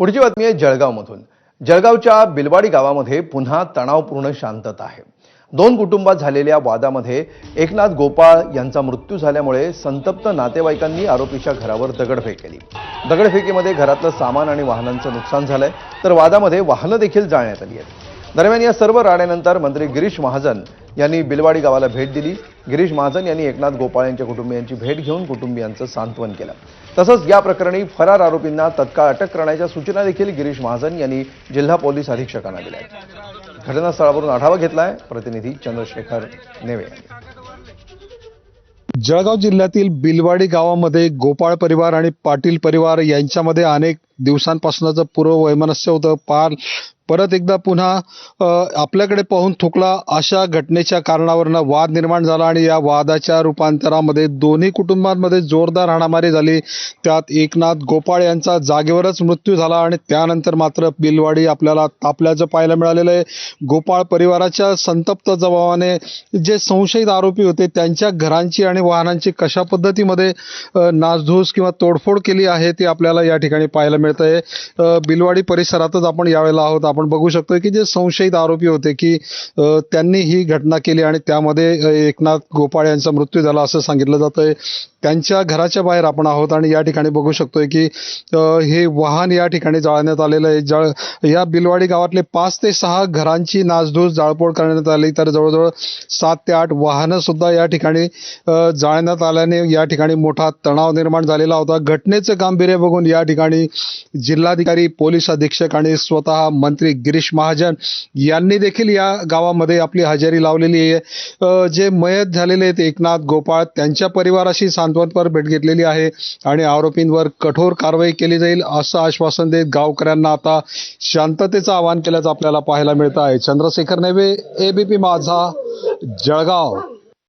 पुढची बातमी आहे जळगावमधून. जळगावच्या बिलवाडी गावामध्ये पुन्हा तणावपूर्ण शांतता आहे. दोन कुटुंबात झालेल्या वादामध्ये एकनाथ गोपाळ यांचा मृत्यू झाल्यामुळे संतप्त नातेवाईकांनी आरोपीच्या घरावर दगडफेक केली. दगडफेकीमध्ये घरातलं सामान आणि वाहनांचं नुकसान झालंय तर वादामध्ये वाहनं देखील जाळण्यात आली आहेत. दरम्यान या सर्व राड्यानंतर मंत्री गिरीश महाजन यांनी बिलवाडी गावाला भेट दिली. गिरीश महाजन यांनी एकनाथ गोपाळ यांच्या कुटुंबियांची भेट घेऊन कुटुंबियांचं सांत्वन केलं. तसंच या प्रकरणी फरार आरोपींना तत्काळ अटक करण्याच्या सूचना देखील गिरीश महाजन यांनी जिल्हा पोलीस अधीक्षकांना दिल्या घटनास्थळावरून आढावा घेतलाय प्रतिनिधी चंद्रशेखर नेवे जळगाव जिल्ह्यातील बिलवाडी गावामध्ये गोपाळ परिवार आणि पाटील परिवार यांच्यामध्ये अनेक दिवसांपासूनचं पूर्व वैमनस्य होतं पार परत एकदा पुन्हा आपल्याकडे पाहून थुकला अशा घटनेच्या कारणावरनं वाद निर्माण झाला आणि या वादाच्या रूपांतरामध्ये दोन्ही कुटुंबांमध्ये जोरदार हाणामारी झाली. त्यात एकनाथ गोपाळ यांचा जागेवरच मृत्यू झाला आणि त्यानंतर मात्र बिलवाडी आपल्याला तापल्याचं पाहायला मिळालेलं आहे. गोपाळ परिवाराच्या संतप्त जबाबाने जे संशयित आरोपी होते त्यांच्या घरांची आणि वाहनांची कशा पद्धतीमध्ये नासधूस किंवा तोडफोड केली आहे ती आपल्याला या ठिकाणी पाहायला मिळते आहे बिलवाडी परिसरातच आपण यावेळेला आहोत. आपण बघू शकतो की जे संशयित आरोपी होते की त्यांनी ही घटना केली आणि त्यामध्ये एकनाथ गोपाळ यांचा मृत्यू झाला असं सांगितलं जातंय. त्यांच्या घराच्या बाहेर आपण आहोत आणि या ठिकाणी बघू शकतोय की हे वाहन या ठिकाणी जाळण्यात आलेलं आहे. जळ या बिलवाडी गावातले पाच ते सहा घरांची नासधूस जाळपोळ करण्यात आली. तर जवळजवळ सात ते आठ वाहनं सुद्धा या ठिकाणी जाळण्यात आल्याने या ठिकाणी मोठा तणाव निर्माण झालेला होता. घटनेचं गांभीर्य बघून या ठिकाणी जिल्हाधिकारी पोलीस अधीक्षक आणि स्वतः मंत्री गिरीश महाजन यांनी देखील या गावामध्ये आपली हजेरी लावलेली आहे. जे मयत झालेले आहेत एकनाथ गोपाळ त्यांच्या परिवाराशी सांत्वनपर भेट घेतलेली आहे आणि आरोपींवर कठोर कारवाई केली जाईल असं आश्वासन देत गावकऱ्यांना आता शांततेचं आवाहन केल्याचं आपल्याला पाहायला मिळतं आहे. चंद्रशेखर नेवे एबीपी माझा जळगाव.